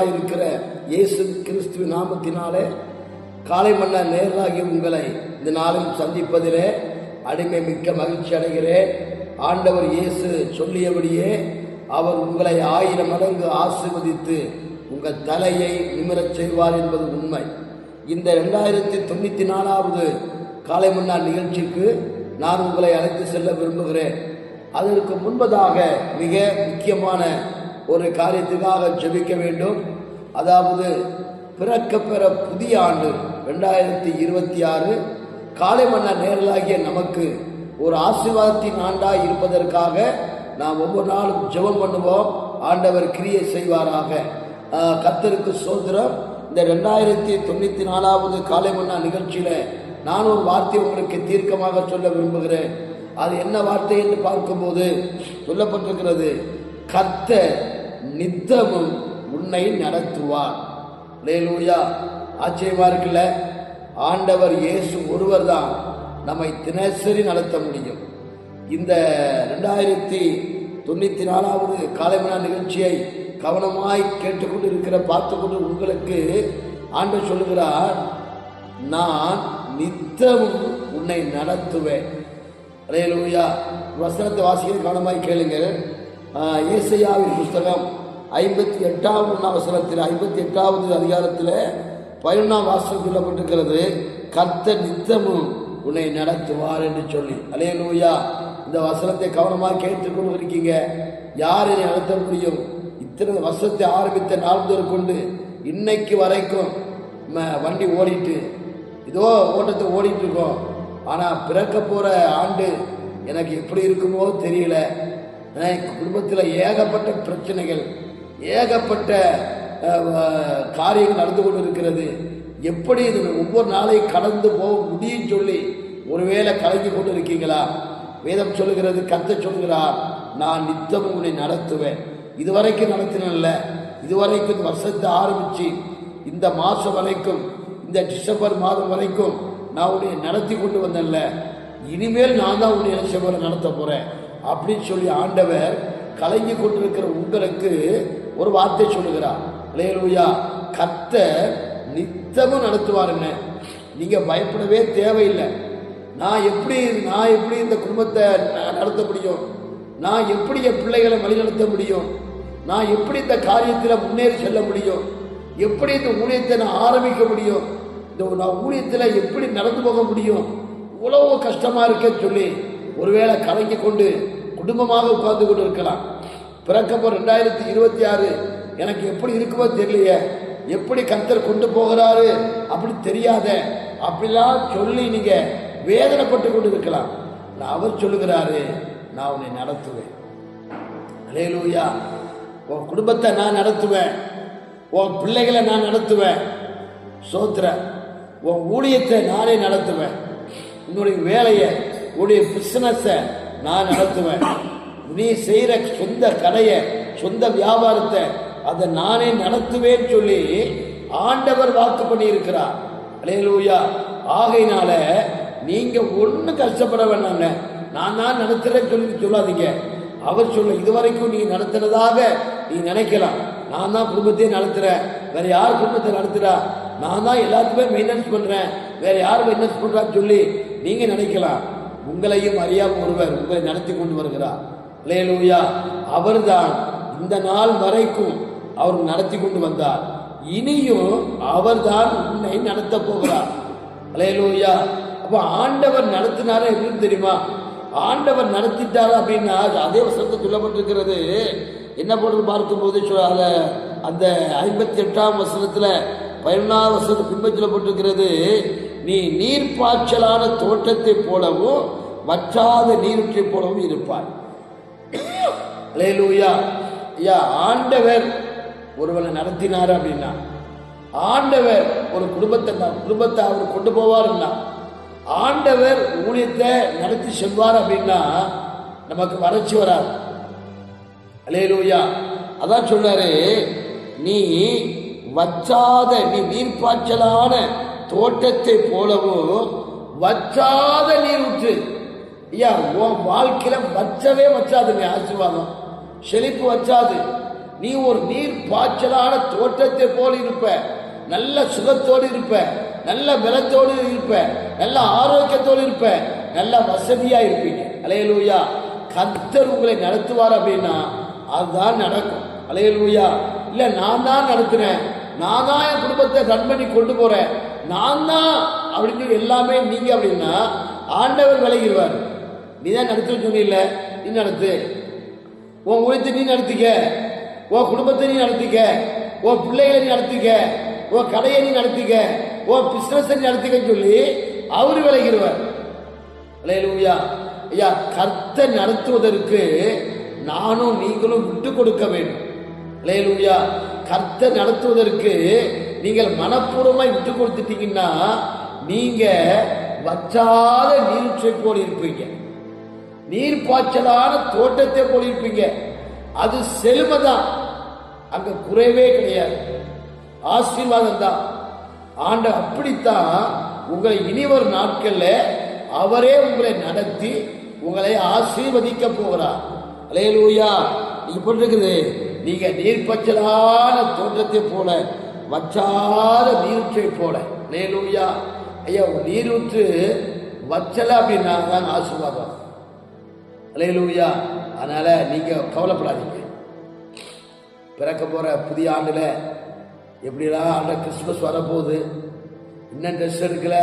இருக்கிற இயேசு கிறிஸ்துவ நாமத்தினாலே காலை மன்ன நேராகி உங்களை இந்த நாளில் சந்திப்பதிலே அடிமை மிக்க மகிழ்ச்சி அடைகிறேன். ஆண்டவர் இயேசு சொல்லியபடியே அவர் உங்களை ஆயிரம் மடங்கு ஆசிர்வதித்து உங்கள் தலையை நிமிரச் செய்வார் என்பது உண்மை. இந்த ரெண்டாயிரத்தி தொண்ணூற்றி நாலாவது காலை மன்னா நிகழ்ச்சிக்கு நான் உங்களை அழைத்து செல்ல விரும்புகிறேன். அதற்கு முன்பதாக மிக முக்கியமான ஒரு காரியத்துக்காக ஜெபிக்க வேண்டும். அதாவது பிறக்க பெற புதிய ஆண்டு ரெண்டாயிரத்தி இருபத்தி ஆறு. காலை மன்ன நேரலாகிய நமக்கு ஒரு ஆசீர்வாதத்தின் ஆண்டாக இருப்பதற்காக நாம் ஒவ்வொரு நாளும் ஜெபம் பண்ணுவோம். ஆண்டவர் கிரியை செய்வாராக. கத்தருக்கு சோதரம் இந்த ரெண்டாயிரத்தி தொண்ணூற்றி நாலாவது காலை மன்னா நிகழ்ச்சியில் நான் ஒரு வார்த்தை உங்களுக்கு தீர்க்கமாக சொல்ல விரும்புகிறேன். அது என்ன வார்த்தை என்று பார்க்கும்போது சொல்லப்பட்டிருக்கிறது. கர்த்தர் நித்தமும் உன்னை நடத்துவார். லேலூயா ஆச்சரியமா இருக்குல்ல ஆண்டவர் இயேசு ஒருவர் தான் நம்மை தினசரி நடத்த முடியும். இந்த ரெண்டாயிரத்தி தொண்ணூற்றி நாலாவது காலைமனா நிகழ்ச்சியை கவனமாய் கேட்டுக்கொண்டு இருக்கிற பார்த்துக்கொண்டு உங்களுக்கு ஆண்டு சொல்லுகிறார் நான் நித்தமும் உன்னை நடத்துவேன். அலையலூயா வசனத்தை வாசிக்க கவனமாய் கேளுங்கள். ஏசாயாவின் புஸ்தகம் ஐம்பத்தி எட்டாவது அவசரத்தில் ஐம்பத்தி எட்டாவது அதிகாரத்தில் பதினொன்றாம் வாசம் சொல்லப்பட்டிருக்கிறது கர்த்த நித்தமும் உன்னை நடத்துவார் என்று சொல்லி. அலையலூயா இந்த வசனத்தை கவனமாக கேட்டுக்கொண்டு இருக்கீங்க யார் என்னை நடத்த முடியும்? இத்தனை வருஷத்தை ஆரம்பித்த நாள் கொண்டு இன்னைக்கு வரைக்கும் வண்டி ஓடிட்டு இதோ ஓட்டத்தை ஓடிட்டு இருக்கோம். ஆனால் பிறக்க போகிற ஆண்டு எனக்கு எப்படி இருக்குமோ தெரியல. எனக்கு குடும்பத்தில் ஏகப்பட்ட பிரச்சனைகள் ஏகப்பட்ட காரியங்கள் நடந்து கொண்டு இருக்கிறது எப்படி இது ஒவ்வொரு நாளையும் கடந்து போக முடியும் சொல்லி ஒருவேளை கலங்கி கொண்டு இருக்கீங்களா வேதம் சொல்லுகிறது கத்த சொல்கிறார் நான் நித்தம் உன்னை நடத்துவேன். இதுவரைக்கும் நடத்தினல்ல. இதுவரைக்கும் வருஷத்தை ஆரம்பித்து இந்த மாதம் வரைக்கும் இந்த டிசம்பர் மாதம் வரைக்கும் நான் உன்னை நடத்தி கொண்டு வந்தேன்ல இனிமேல் நான் தான் உன்னை என்ன நடத்த போகிறேன் அப்படின்னு சொல்லி ஆண்டவர் கலங்கி கொண்டிருக்கிற உங்களுக்கு ஒரு வார்த்தை சொல்லுகிறார். லேலூயா கத்த நித்தமும் நடத்துவாருங்க நீங்க பயப்படவே தேவையில்லை. நான் எப்படி நான் எப்படி இந்த குடும்பத்தை ந- நடத்த முடியும்? நான் எப்படி என் பிள்ளைகளை வழிநடத்த முடியும்? நான் எப்படி இந்த காரியத்தில் முன்னேறி செல்ல முடியும்? எப்படி இந்த ஊழியத்தை நான் ஆரம்பிக்க முடியும்? இந்த நான் ஊழியத்தில் எப்படி நடந்து போக முடியும்? இவ்வளவு கஷ்டமா இருக்கேன்னு சொல்லி ஒருவேளை கலங்கி கொண்டு குடும்பமாக உட்கார்ந்து கொண்டு இருக்கலாம் பிறக்கப்போ ரெண்டாயிரத்தி இருபத்தி ஆறு எனக்கு எப்படி இருக்குமோ தெரியலையே. எப்படி கத்தர் கொண்டு போகிறாரு அப்படி தெரியாத அப்படிலாம் சொல்லி நீங்க வேதனைப்பட்டு கொண்டு இருக்கலாம் அவர் சொல்லுகிறாரு நான் உன்னை நடத்துவேன். அலேலூயா உன் குடும்பத்தை நான் நடத்துவேன். உன் பிள்ளைகளை நான் நடத்துவேன். சோத்திர உன் ஊழியத்தை நானே நடத்துவேன். உன்னுடைய வேலையை உன்னுடைய பிசினஸை நான் நடத்துவேன். நீ செய்கிற சொந்த கடையை சொந்த வியாபாரத்தை அதை நானே நடத்துவேன்னு சொல்லி ஆண்டவர் வாக்கு பண்ணியிருக்கிறார். அலையலூயா. ஆகையினால நீங்கள் ஒன்றும் கஷ்டப்பட வேண்டாங்க நான் தான் நடத்துகிறேன்னு சொல்லி சொல்லாதீங்க. அவர் சொல்ல இதுவரைக்கும் நீ நடத்துறதாக நீ நினைக்கலாம். நான் தான் குடும்பத்தையே நடத்துகிறேன் வேற யார் குடும்பத்தை நடத்துகிறா நான் தான் எல்லாத்துக்குமே மெயின்டெனன்ஸ் பண்ணுறேன் வேற யார் மெயின்டெனன்ஸ் பண்ணுறான்னு சொல்லி நீங்கள் நினைக்கலாம். உங்களையும் அறியாமல் ஒருவர் உங்களை நடத்தி கொண்டு வருகிறார். லேலூயா அவர்தான் இந்த நாள் வரைக்கும் அவர் நடத்தி கொண்டு வந்தார். இனியும் அவர்தான் உன்னை நடத்த போகிறார். லேலூயா அப்போ ஆண்டவர் நடத்தினாரே எப்படின்னு தெரியுமா? ஆண்டவர் நடத்திட்டார் அப்படின்னா அதே வசனத்தை சொல்லப்பட்டிருக்கிறது. என்ன போடுறது பார்க்கும்போது சொ- அந்த ஐம்பத்தி எட்டாம் வசனத்தில் பதினொன்றாவது வசனத்தை பின்பற்றப்பட்டிருக்கிறது போட்டிருக்கிறது நீ நீர்ப்பாய்ச்சலான தோட்டத்தை போலவும் வற்றாத நீருற்றை போலவும் இருப்பாய். அலேலூயா ஐயா ஆண்டவர் ஒருவனை நடத்தினார் அப்படின்னா ஆண்டவர் ஒரு குடும்பத்தை குடும்பத்தை அவர் கொண்டு போவாருன்னா ஆண்டவர் ஊழியத்தை நடத்தி செல்வார் அப்படின்னா நமக்கு வறட்சி வராது. அலேலூயா அதான் சொல்றாரு நீ வச்சாத நீ நீர்ப்பாய்ச்சலான தோட்டத்தை போலவும் வச்சாத நீர் ஊற்று ஐயா உன் வாழ்க்கையில வச்சவே வச்சாதுங்க ஆசீர்வாதம். செழிப்பு வச்சாது நீ ஒரு நீர் பாய்ச்சலான தோட்டத்தை போல இருப்ப. நல்ல சுகத்தோடு இருப்ப. நல்ல பலத்தோடு இருப்ப. நல்ல ஆரோக்கியத்தோடு இருப்ப. நல்ல வசதியா இருப்பீங்க. அலையலூயா. கத்தர் உங்களை நடத்துவார் அப்படின்னா அதுதான் நடக்கும். அலையலூயா. இல்ல நான் தான் நடத்துறேன். நான் தான் என் குடும்பத்தை ரன் பண்ணி கொண்டு போறேன். நான் தான் அப்படின்னு எல்லாமே நீங்க அப்படின்னா ஆண்டவர் விலகிடுவார். நீ தான் நடத்துன்னு சொன்னில்ல நீ நடத்து. உன் ஊழியத்தை நீ நடத்திக்க. உன் குடும்பத்தை நீ நடத்திக்க. உன் பிள்ளைகளை நீ நடத்திக்க. உன் கடையை நீ நடத்திக்க. உன் பிசினஸ் நீ நடத்திக்கன்னு சொல்லி அவர் விலகிடுவார். அலையலூயா. ஐயா கர்த்த நடத்துவதற்கு நானும் நீங்களும் விட்டு கொடுக்க வேண்டும். அலையலூயா. கர்த்த நடத்துவதற்கு நீங்கள் மனப்பூர்வமாக விட்டு கொடுத்துட்டீங்கன்னா நீங்க வற்றாத நீர்ச்சை போல் இருப்பீங்க. நீர் பாய்ச்சலான தோட்டத்தை போல் இருப்பீங்க. அது செழுமை தான் அங்க குறைவே கிடையாது. ஆசீர்வாதம் தான் ஆண்ட அப்படித்தான் உங்களை இனிவரும் நாட்கள்ல அவரே உங்களை நடத்தி உங்களை ஆசீர்வதிக்க போகிறார். அலையலூயா. நீங்க போட்டிருக்குது. நீங்க நீர்ப்பச்சலான தோற்றத்தை போல வச்சாத நீரூற்றை போல. அலையலூயா ஐயா நீரூற்று வச்சல அப்படின்னா தான் ஆசீர்வாதம். அலையலூயா அதனால நீங்க கவலைப்படாதீங்க. பிறக்க போற புதிய ஆண்டுல எப்படிலாம் ஆண்ட கிறிஸ்துமஸ் வரப்போகுது இன்னும் ட்ரெஸ் எடுக்கல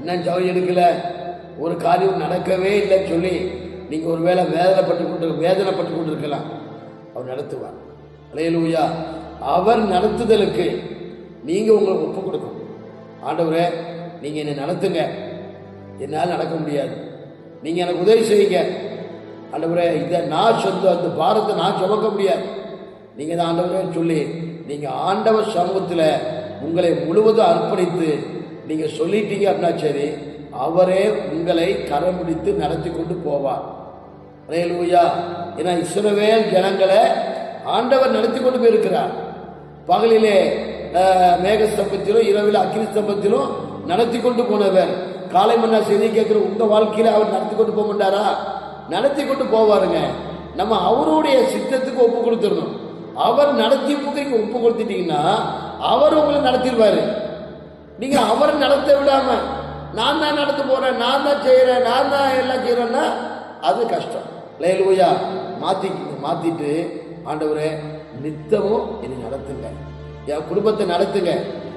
இன்னும் ஜவுளி எடுக்கல ஒரு காரியம் நடக்கவே இல்லைன்னு சொல்லி நீங்கள் ஒரு வேளை வேதனைப்பட்டு கொண்டு வேதனைப்பட்டு கொண்டு இருக்கலாம். அவர் நடத்துவார். அலையலூயா அவர் நடத்துதலுக்கு நீங்கள் உங்களுக்கு ஒப்பு கொடுக்கணும். ஆண்டவரே நீங்கள் என்னை நடத்துங்க. என்னால் நடக்க முடியாது. நீங்கள் எனக்கு உதவி செய்யுங்க. ஆண்டவரே இதை நான் சொந்த அந்த பாரத்தை நான் சுமக்க முடியாது. நீங்கள் தான் ஆண்டவரே சொல்லி நீங்கள் ஆண்டவர் சமூகத்தில் உங்களை முழுவதும் அர்ப்பணித்து நீங்கள் சொல்லிட்டீங்க அப்படின்னா சரி அவரே உங்களை கரம் பிடித்து நடத்தி கொண்டு போவார். அலையலூயா. ஏன்னா இஸ்ரவேல் ஜனங்களை ஆண்டவர் நடத்தி கொண்டு போயிருக்கிறார். பகலிலே மேக ஸ்தம்பத்திலும் இரவில் அக்னி ஸ்தம்பத்திலும் நடத்தி கொண்டு போனவர். காலை மன்னா செய்தி கேட்கிற உங்க வாழ்க்கையில அவர் நடத்தி கொண்டு போக மாட்டாரா? நடத்தி கொண்டு போவாருங்க. நம்ம அவருடைய சித்தத்துக்கு ஒப்பு கொடுத்துடணும். அவர் நடத்தி நீங்க ஒப்பு கொடுத்துட்டீங்கன்னா அவர் உங்களை நடத்திடுவாரு. நீங்க அவரை நடத்த விடாம நான் தான் நடத்த போறேன் நான் தான் செய்யறேன் நான் தான் எல்லாம் செய்யறேன்னா அது கஷ்டம். லேலூயா மாத்தி மாத்திட்டு ஆண்டவரே நித்தமும் என்னை நடத்துங்க. என் குடும்பத்தை நடத்துங்க.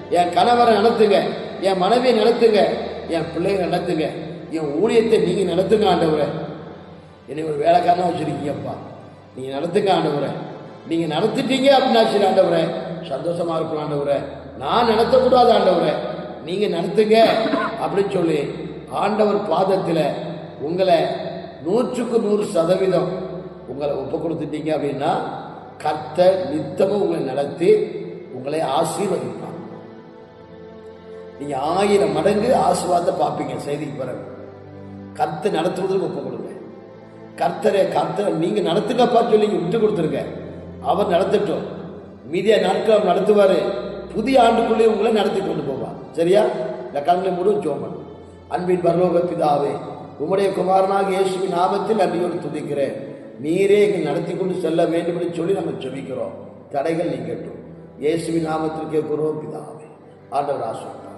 என் கணவரை நடத்துங்க. என் மனைவியை நடத்துங்க. என் பிள்ளைகளை நடத்துங்க. என் ஊழியத்தை நீங்கள் நடத்துங்க ஆண்டவரை. என்னை ஒரு வேலைக்காரனா வச்சுருக்கீங்கப்பா. நீங்கள் நடத்துங்க ஆண்டவரை. நீங்கள் நடத்திட்டீங்க அப்படின்னா சரி ஆண்டவரை. சந்தோஷமா இருக்கும் ஆண்டவரை. நான் நடத்தக்கூடாது ஆண்டவரை. நீங்கள் நடத்துங்க அப்படின்னு சொல்லி ஆண்டவர் பாதத்தில் உங்களை நூற்றுக்கு நூறு சதவீதம் உங்களை ஒப்பு கொடுத்துட்டீங்க அப்படின்னா கர்த்தர் நித்தமும் உங்களை நடத்தி உங்களை ஆசீர்வதிப்பான் நீங்க ஆயிரம் மடங்கு ஆசீர்வாதத்தை பார்ப்பீங்க செய்திக்கு பிறகு. கத்தை நடத்துவதற்கு ஒப்பு கொடுங்க. கர்த்தரை கர்த்தர் நீங்க நடத்துங்கப்பா சொல்லி விட்டு கொடுத்துருங்க. அவர் நடத்தட்டும். மீதிய நாட்கள் அவர் நடத்துவார். புதிய ஆண்டுக்குள்ளே உங்களை நடத்தி கொண்டு போவார். சரியா? இந்த கண்களை முழு ஜோமன். அன்பின் பரலோக பிதாவே உம்முடைய குமாரனாக இயேசுவின் நாமத்தில் அன்றையோடு துதிக்கிறேன். நீரே எங்கள் நடத்தி கொண்டு செல்ல வேண்டும் என்று சொல்லி நம்ம ஜெபிக்கிறோம். தடைகள் நீங்கட்டும். இயேசுவின் நாமத்திற்கே கேட்கிறோம் பிதாவே. ஆண்டவர் ஆசிரியர்